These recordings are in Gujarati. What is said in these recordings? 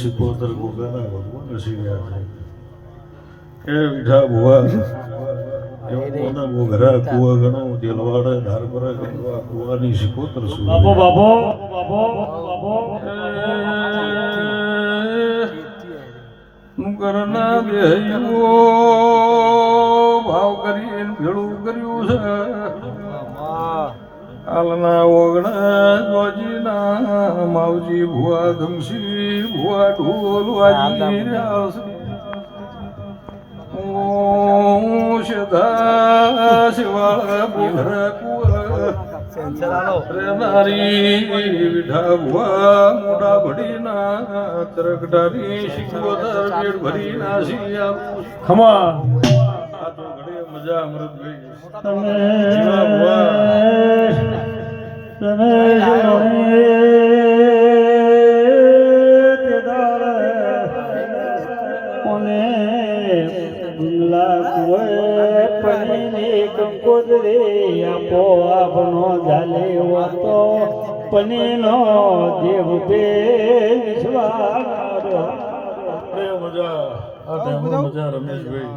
સિકોતર ગોગાના ભગવાન શિવ્યા છે એ વિઠા ભુવા. એવું કોના મોઘરા કુવા ગણો દિલવાડે ધારપરા ગણવા કુવાની સિકોતર શું બાપો બાપો બાપો બાપો. કરના દેહ્યો ભાવ કરીને ભેળું કર્યું છે. હાલના ઓગણા જોજીના માવજી ભુવા ધમસી ભુવા ઢોલ વાજી રહ્યા છે હું સદા શિવાળ બોઘરા કુવા રેનારી વિઠા પનીનો દેવ બે અરે મજા. આ મજા રમેશભાઈ.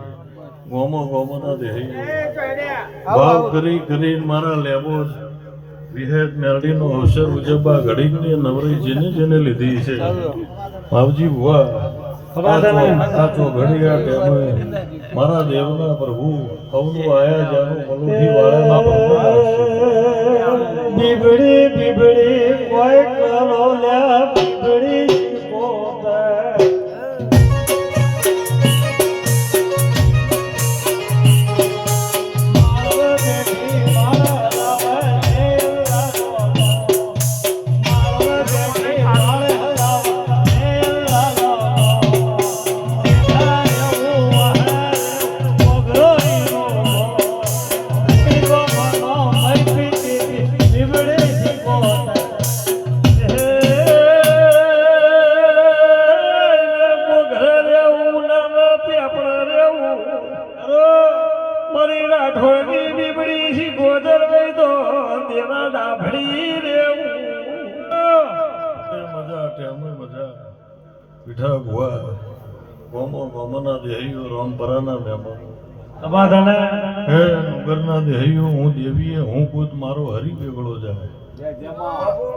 ગોમો ગોમોના દેહી. ભાવ કરી કરી મારા લેબો વિહેદ મેરડીનો અવસર ઉજવવા ઘડી ઘડી નવરી જેને જેને લીધી છે. માવજી ભુવા આ ઘડિયા ટાઈમે મારા દેવના પ્રભુ અવનું આયા જાનું મલુઠી વાળાના પ્રભુ. બીબડી બીબડી કોઈ કરો લ્યા ગોદર તો તેના ડાભડી રેવું મજા આટે ટેમે મજા પીઠા ભુવા ગોમો ગોમના દેહીઓ રામપરાના મહેમાનો. સમાધાને હે નગરના દેહીઓ હું દેવીએ હું ખુદ મારો હરી બેગડો જાય.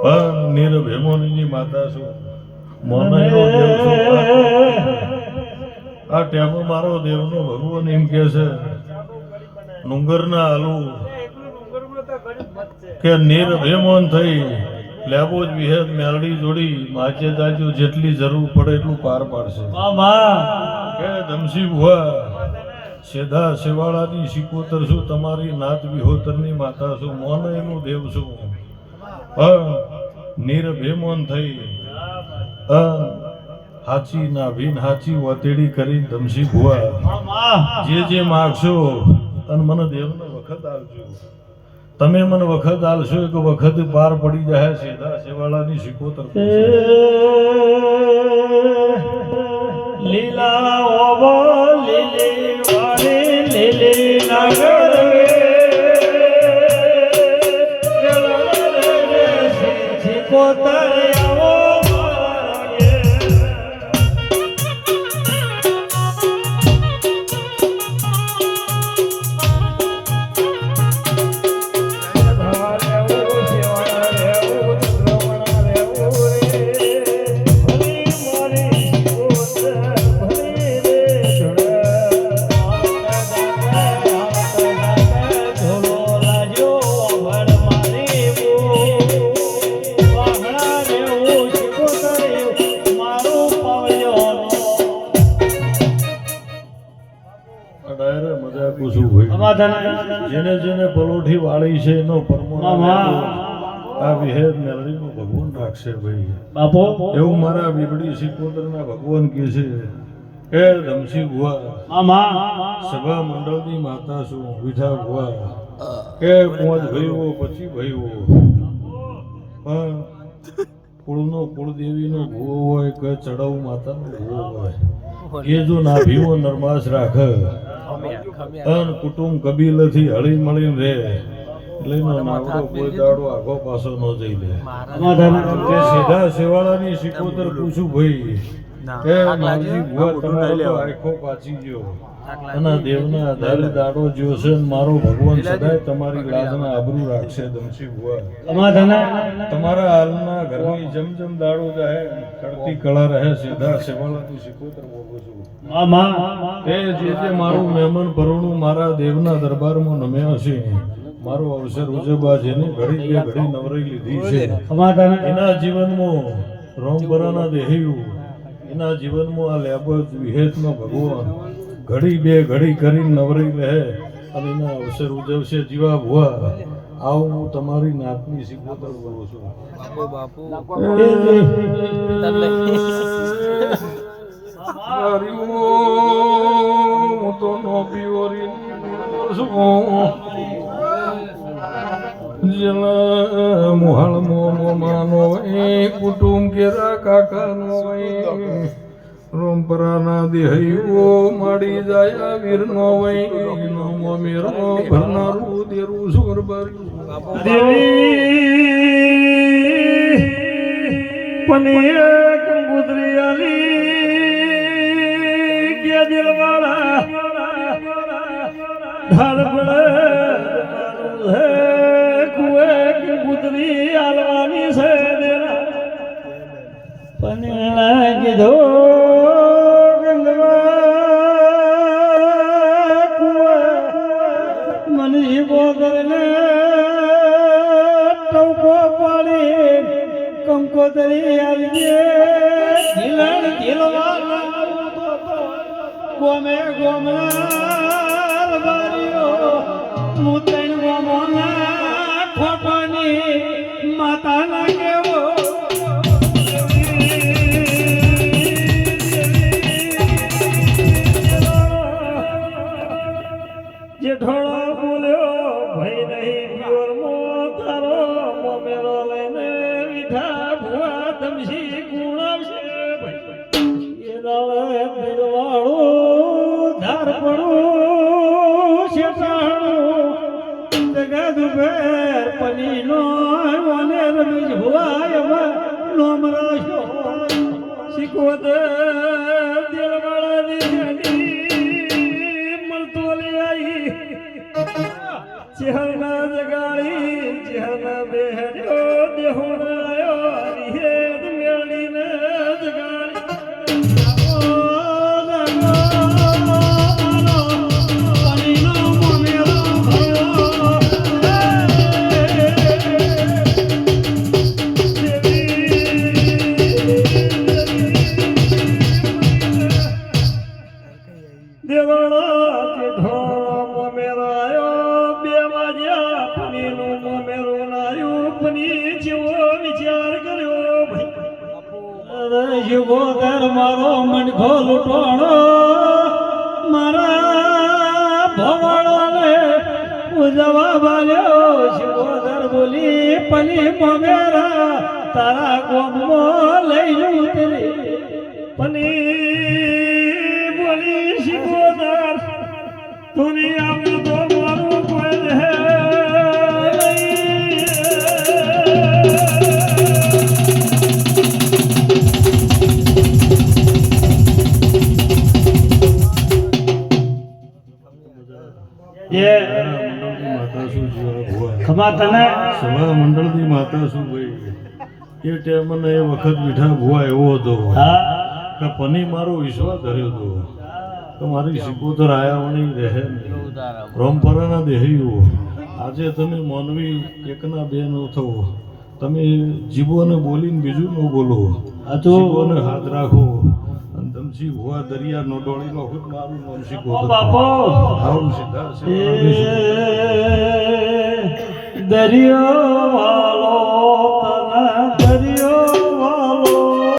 પણ હેમોની માતા છું. મોનયો દેવ છું. આ ટેમો મારો દેવનો ભગવાન એમ કે છે નુંગરના આલુ કે નીર ભેમોન થઈ લેબો જ વિહેદ મેલડી જોડી માચે દાજો જેટલી જરૂર પડે એટલું પાર પાડશે. કે ધમસી ભુવા સેધા સેવાળાની સિકોતર છું તમારી નાથ વિહોતરની માતા છું મોનયનું દેવ છું. નીર ભેમોન થઈ. હાચી ના ભીન હાચી વતેડી કરી ધમસી ભુવા. જે જે માગશો અને મને દેવનો વખત આવજો તમે મને વખત આલશો એક વખત પાર પડી જાય સીધા શેવાળાની ઓબો લીલી ભાઈ જેને પલોઠી વાળી છે એનો પરમો આ વિહેદ મેલડીનું ભગવાન રાખશે ભાઈ બાપો. એવું મારા બીબડી સિકોતરના ભગવાન કહે છે કે ધમસી ગુવા મામા. સભા મંડળની માતા છું વિઠા ગુવા કે પોંચ ભાઈઓ પછી ભાઈઓ પણ કુળનો કુળદેવીનો ભૂવો હોય કે ચડાવ માતાનો ભૂવો હોય એ જો નાભીઓ નરમાશ રાખે. અન કુટુંબ કબીલથી હળી મળીને રહે એટલે એનો નાવડો કોઈ દાડો આખો પાછો ન જઈ લે. સીધા શેવાળાની સિકોતર પૂછું ભાઈ. કે માવજી ભુવા તમારો તો આખો પાછી ગયો. અને દેવના આધારે દાડો જ્યો છે મારો ભગવાન સદાય તમારી લાજના આબરૂ રાખશે દમશી ભુવા. તમારા હાલના ઘરની જેમ જેમ દાડો જાય ચડતી કળા રહે સીધા શેવાળાની સિકોતર બોલું છું. મામા જે જે મારું મહેમાન ભરણું મારા દેવના દરબારમાં નમ્યા છે મારો અવસર ઉજવવા જેને ઘડી બે ઘડી નવરાઈ લીધી છે. એના જીવનમાં રોમપરાના દેહયું એના જીવનમાં આ લેબજ વિહેતનો ભગવાન ઘડી બે ઘડી કરીને નવરી રહે અને એના અવસર ઉજવશે જીવા ભુવા. આવું હું તમારી નાતની સિકોતર બોલું છું. હું તો નો પીઓરી જલ મોહળ મો માનો એ કુટુંબ કેરા કાકાનો એ રોમપરાના દેહૈયો માડી જાય વીરનો વೈ નો મેરો ભરનારું દેરું સુર ભર્યું દેવી પનીર કંગુદરી આલી કે દિલવાળા પડે હે કુએ કંગુદરી આલવાની છે દેરા. પનીર કીધો મનજી બોદરને ટવકો પાડી, કંકોતરી આવી ઝીલણ ઝીલવાના ગોમે ગોમના બારીઓ મૂતણ નોમ રાશો. શીખવત ભાઈ શિવોદર મારો મણખો લૂંટોણો મારા ભવાળાને પૂજવા બાલ્યો દર બોલી, પલી મમેરા તારા ગોમો લઈ જઉં તેરી. પલી બોલી શિવોદર દુનિયામાં તો તને સભા મંડળની માતા શું ભાઈ? એ ટાઈમને એ વખત મીઠા ભુવા એવો હતો. કે પની મારો વિશ્વાસ ધર્યો હતો તો મારી સિકોતર આયાવણી રહે પરંપરાના રોમપરાના આજે તમે માનવી એકના બે નો થવો તમે જીવોને બોલીને બીજું ન બોલો. જીવોને હાથ રાખો. અને ધમસી ભુવા દરિયા નો ડોળી નો ખુદ મારું નામ શીખો બાપો. આવું સીધા દરિયો વાળો